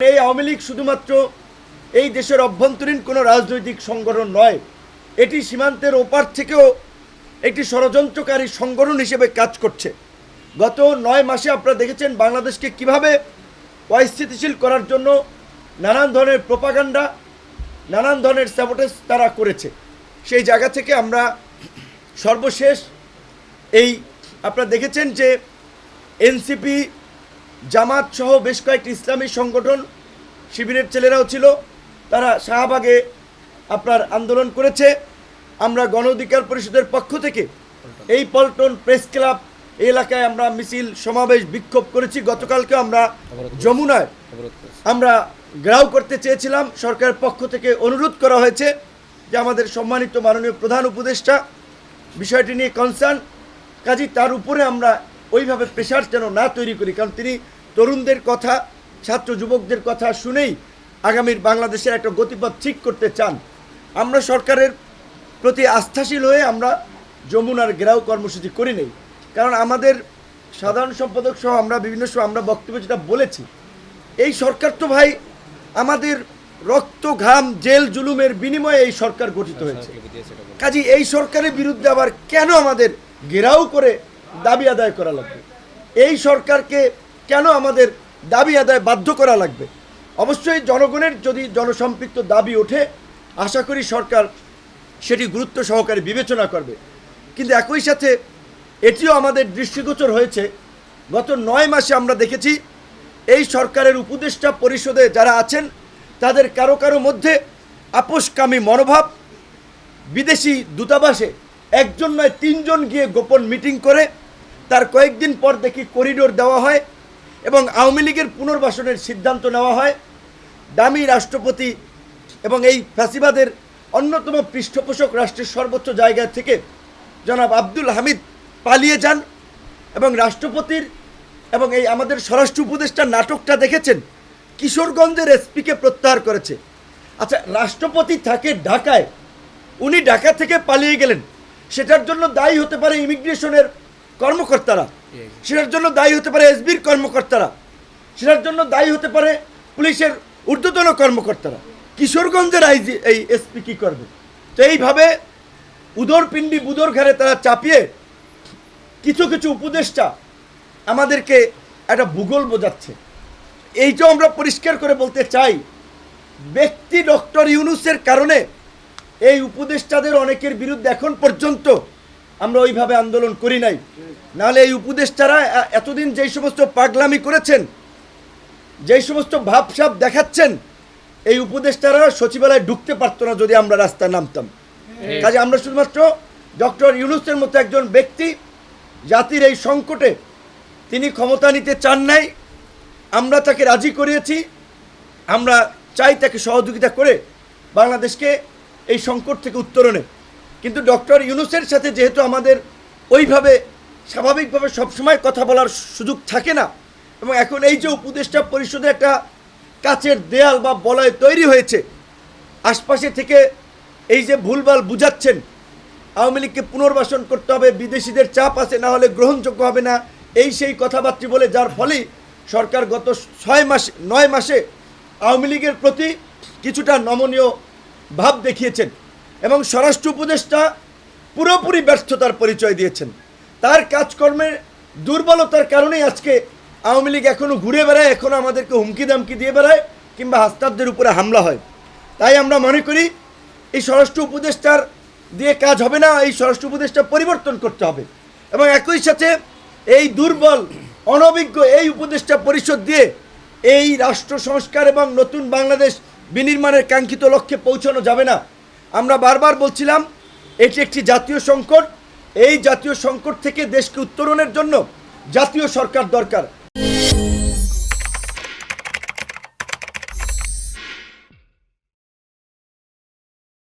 এই আওয়ামী লীগ শুধুমাত্র এই দেশের অভ্যন্তরীণ কোনো রাজনৈতিক সংগঠন নয়, এটি সীমান্তের ওপার থেকেও একটি ষড়যন্ত্রকারী সংগঠন হিসেবে কাজ করছে। গত নয় মাসে আপনারা দেখেছেন বাংলাদেশকে কীভাবে অস্থিতিশীল করার জন্য নানান ধরনের প্রপাগান্ডা, নানান ধরনের স্যাবোটেজ তারা করেছে। সেই জায়গা থেকে আমরা সর্বশেষ এই, আপনারা দেখেছেন যে এনসিপি জামাত সহ বেশ কয়েকটি ইসলামী সংগঠন শিবিরের ছেলেরাও ছিল। তারা শাহবাগে আপনার আন্দোলন করেছে। আমরা গণ অধিকার পরিষদের পক্ষ থেকে এই পল্টন প্রেস ক্লাব এলাকায় আমরা মিছিল, সমাবেশ, বিক্ষোভ করেছি। গতকালকে আমরা যমুনায় আমরা গ্রাউ করতে চেয়েছিলাম। সরকারের পক্ষ থেকে অনুরোধ করা হয়েছে যে আমাদের সম্মানিত মাননীয় প্রধান উপদেষ্টা বিষয়টি নিয়ে কনসার্ন কাজী তার উপরে আমরা ওইভাবে প্রেশার যেন না তৈরি করি কারণ তিনি তরুণদের কথা ছাত্র যুবকদের কথা শুনেই আগামীর বাংলাদেশের একটা গতিপথ ঠিক করতে চান। আমরা সরকারের প্রতি আস্থাশীল হয়ে আমরা যমুনার ঘেরাও কর্মসূচি করি নেই। কারণ আমাদের সাধারণ সম্পাদক সহ আমরা বিভিন্ন সময় আমরা বক্তব্য যেটা বলেছি এই সরকার তো ভাই আমাদের রক্ত ঘাম জেল জুলুমের বিনিময়ে এই সরকার গঠিত হয়েছে। কাজী এই সরকারের বিরুদ্ধে আবার কেন আমাদের ঘেরাও করে দাবি আদায় করা লাগবে। এই সরকারকে কেন আমাদের দাবি আদায় বাধ্য করা লাগবে? অবশ্যই জনগণের যদি জনসম্পৃক্ত দাবি ওঠে, আশা করি সরকার সেটি গুরুত্ব সহকারে বিবেচনা করবে। কিন্তু একই সাথে এটিও আমাদের দৃষ্টিগোচর হয়েছে, গত নয় মাসে আমরা দেখেছি এই সরকারের উপদেষ্টা পরিষদে যারা আছেন, তাদের কারও কারও মধ্যে আপোষকামী মনোভাব, বিদেশি দূতাবাসে একজন নয় তিনজন গিয়ে গোপন মিটিং করে তার কয়েকদিন পর দেখি করিডোর দেওয়া হয় এবং আওয়ামী লীগের পুনর্বাসনের সিদ্ধান্ত নেওয়া হয়। দামি রাষ্ট্রপতি এবং এই ফ্যাসিবাদের অন্যতম পৃষ্ঠপোষক রাষ্ট্রের সর্বোচ্চ জায়গা থেকে জনাব আব্দুল হামিদ পালিয়ে যান এবং রাষ্ট্রপতির এবং এই আমাদের স্বরাষ্ট্র উপদেষ্টার নাটকটা দেখেছেন, কিশোরগঞ্জের এসপিকে প্রত্যাহার করেছে। আচ্ছা রাষ্ট্রপতি থাকে ঢাকায়, উনি ঢাকা থেকে পালিয়ে গেলেন, সেটার জন্য দায়ী হতে পারে ইমিগ্রেশনের কর্মকর্তারা। সেটার জন্য দায়ী হতে পারে এসবির কর্মকর্তারা। সেটার জন্য দায়ী হতে পারে পুলিশের ঊর্ধ্বতন কর্মকর্তারা। কিশোরগঞ্জের আইজি এই এসপি কী করবে? তো এইভাবে উদর পিণ্ডি বুদর ঘরে তারা চাপিয়ে কিছু কিছু উপদেষ্টা আমাদেরকে একটা ভূগোল বোঝাচ্ছে। এইটাও আমরা পরিষ্কার করে বলতে চাই ব্যক্তি ডক্টর ইউনুসের কারণে এই উপদেষ্টাদের অনেকের বিরুদ্ধে এখন পর্যন্ত আমরা ওইভাবে আন্দোলন করি নাই। নাহলে এই উপদেষ্টারা এতদিন যেই সমস্ত পাগলামি করেছেন যেই সমস্ত ভাবসাব দেখাচ্ছেন এই উপদেষ্টারা সচিবালয়ে ঢুকতে পারতো না যদি আমরা রাস্তায় নামতাম। কাজে আমরা শুধুমাত্র ডক্টর ইউনুসের মতো একজন ব্যক্তি জাতির এই সংকটে তিনি ক্ষমতা নিতে চান নাই আমরা তাকে রাজি করিয়েছি আমরা চাই তাকে সহযোগিতা করে বাংলাদেশকে এই সংকট থেকে উত্তরণে। কিন্তু ডক্টর ইউনুসের সাথে যেহেতু আমাদের ওইভাবে স্বাভাবিকভাবে সবসময় কথা বলার সুযোগ থাকে না, এবং এখন এই যে উপদেষ্টা পরিষদে একটা কাচের দেয়াল বা বলয় তৈরি হয়েছে, আশপাশে থেকে এই যে ভুলভাল বুঝাচ্ছেন, আওয়ামী লীগকে পুনর্বাসন করতে হবে, বিদেশিদের চাপ আছে, না হলে গ্রহণযোগ্য হবে না, এই সেই কথাবার্তা বলে যার ফলেই সরকার গত ছয় মাসে, নয় মাসে আওয়ামী লীগের প্রতি কিছুটা নমনীয় ভাব দেখিয়েছেন। এবং স্বরাষ্ট্র উপদেষ্টা পুরোপুরি ব্যর্থতার পরিচয় দিয়েছেন। তার কাজকর্মের দুর্বলতার কারণেই আজকে আওয়ামী লীগ এখনও ঘুরে বেড়ায় এখনও আমাদেরকে হুমকি দামকি দিয়ে বেড়ায় কিংবা হাস্তাবদের উপরে হামলা হয়। তাই আমরা মনে করি, এই স্বরাষ্ট্র উপদেষ্টার দিয়ে কাজ হবে না, এই স্বরাষ্ট্র উপদেষ্টা পরিবর্তন করতে হবে। এবং একই সাথে এই দুর্বল, অনভিজ্ঞ এই উপদেষ্টা পরিষদ দিয়ে এই রাষ্ট্র সংস্কার এবং নতুন বাংলাদেশ বিনির্মাণের কাঙ্ক্ষিত লক্ষ্যে পৌঁছানো যাবে না। আমরা বারবার বলছিলাম, এটি একটি জাতীয় সংকট। এই জাতীয় সংকট থেকে দেশকে উত্তরণের জন্য জাতীয় সরকার দরকার।